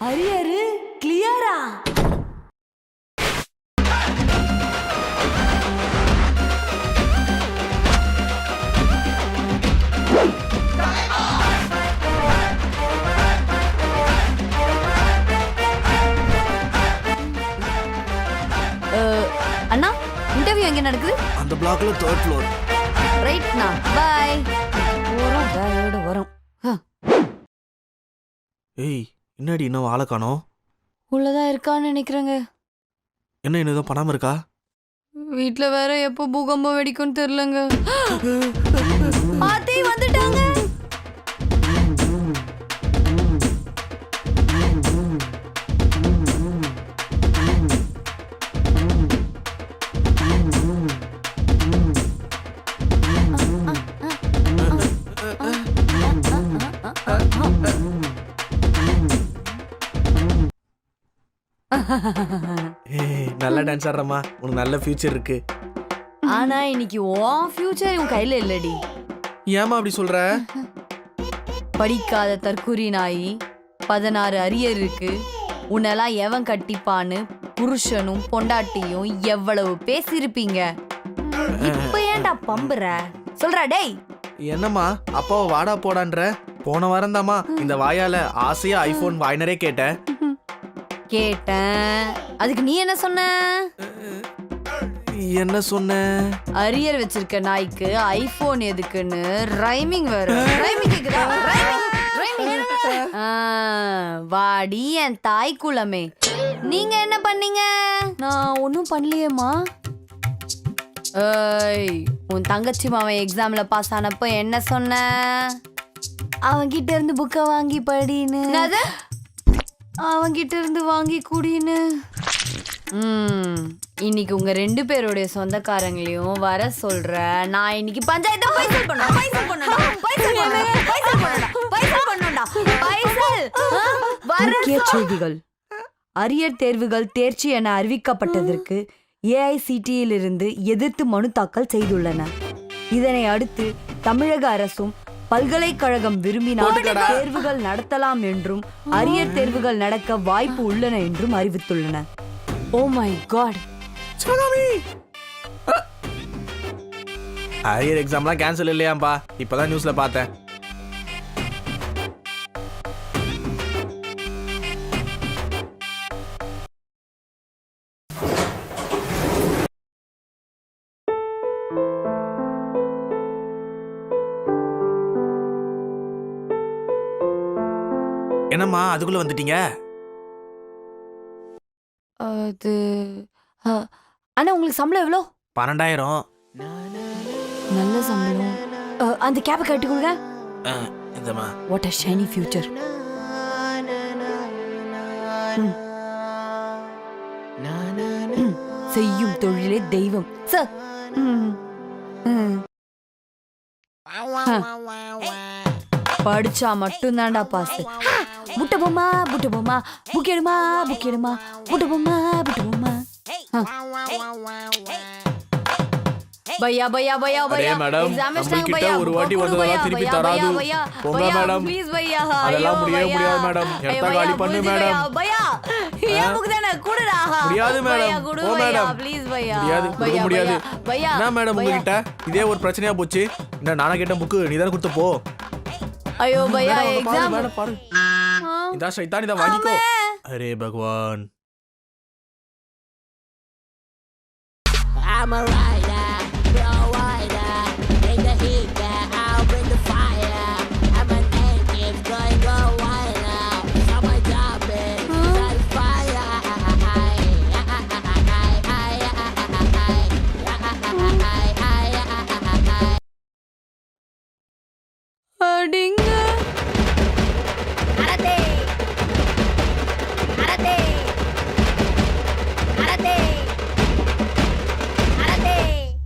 Arrear கிளியரா அண்ணா interview எங்க நடக்குது? அந்த பிளாக்ல தேர்ட் ஃப்ளோர் ரைட்ண்ணா பாய் வரும் வேலையோட வரும். ஏய் என்னடி இன்னும் ஆளை காணோம்? உள்ளதா இருக்கான்னு நினைக்கிறேங்க. என்ன இன்னும் எதுவும் பண்ணாம இருக்கா? வீட்ல வேற எப்போ பூகம்பம் வெடிக்கும்னு தெரியலங்க. ஏய் நல்ல டான்ஸ் ஆடுறமா உனக்கு நல்ல ஃபியூச்சர் இருக்கு. ஆனா இன்னைக்கு உன் ஃபியூச்சர் உன் கையில இல்லடி. ஏமா அப்படி சொல்ற? படிக்காத தற்குறி நாயி பதினாறு அரியர் இருக்கு. உன்னெல்லாம் எவன் கட்டிப்பான்னு புருஷனும் பொண்டாட்டியும் எவ்வளவு பேசியிருப்பீங்க? இப்ப ஏன்டா பம்புற? சொல்றா டேய். என்னம்மா அப்பாவை வாடா போடான்ற? போன வாரம் இந்த வாயால ஆசையா ஐபோன் வாய்னரே கேட்டேன். கேட்டேன். அதுக்கு நீ என்ன சொன்ன? என்ன சொன்ன? அரியர் வச்சிருக்க நாய்க்கு ஐபோன் எதுக்குன்னு ரைமிங் வேற ரைமிங் கேக்குதா? வாடி என் தாய் குலமே. நீங்க என்ன பண்ணீங்க? நான் ஒன்றும் பண்ணலையேம்மா. ஏய் உன் தங்கச்சி மாவன் எக்ஸாம்ல பாஸ் ஆனப்ப என்ன சொன்ன? அவன் கிட்ட இருந்து புக்கை வாங்கி படின்னு. அவன் கிட்ட இருந்து வாங்கி குடின்னு. ம் இன்னைக்கு உங்க ரெண்டு பேருடைய சொந்தக்காரங்களையும் வர சொல்ற நான் இன்னைக்கு பஞ்சாயத்து பைசல் பண்ணணும். பைசல் பண்ணணும் பைசல் பண்ணணும் பைசல் பண்ணணும் பைசல் பண்ணணும்டா. முக்கிய செய்திகள். அரியர் தேர்வுகள் தேர்ச்சி என அறிவிக்கப்பட்டதற்கு ஏஐசிடியில் இருந்து எதிர்த்து மனு தாக்கல் செய்துள்ளன. இதனை அடுத்து தமிழக அரசும் பல்கலைக்கழகம் விரும்பினால். தேர்வுகள் நடத்தலாம் என்றும் அரியர் தேர்வுகள் நடக்க வாய்ப்பு உள்ளன என்றும் அறிவித்துள்ளன. ஓ மை காட் அரியர் எக்ஸாம்லாம் கேன்சல் இல்லையாம்பா. இப்பதான் நியூஸ்ல பார்த்தேன். என்னம்மா அதுக்குள்ள வந்துட்டீங்க? அது அ, அண்ணா உங்களுக்கு சம்பளம் எவ்வளோ? பன்னெண்டாயிரம். நல்ல சம்பளம். அ, அந்த கேப்பை கட்டி கொடுங்க. இந்தம்மா. வாட் அ ஷைனி ஃபியூச்சர் செய்யும் தொழிலே தெய்வம். சார் படிச்சா மட்டும்தான்டா பாஸ் முட்டை பொம்மா புட்ட பொம்மா புக்கெடுமா புக்கெடுமா புட்ட பொம்மா புட்ட பொம்மா பையா பையா பையா அடே பையா மேடம், எக்ஸாம் பையா ஒரு வாட்டி திருப்பி தராது. போங்க பையா, மேடம். பையா அதெல்லாம் முடியவே. முடியாது காலி பண்ணு please மேடம். பையா, தானே குடுடா முடியாது மேடம். போ மேடம். please பையா முடியாது பையா, என்ன மேடம். உங்ககிட்ட இதே ஒரு பிரச்சனையா போச்சு என்ன நானா கேட்ட புக்கு நீ தானே கொடுத்த போ ஐயோ பையா மேடம், इधर शैतान इधर वाणी को अरे भगवान I'm a rider, pro rider, in the heat.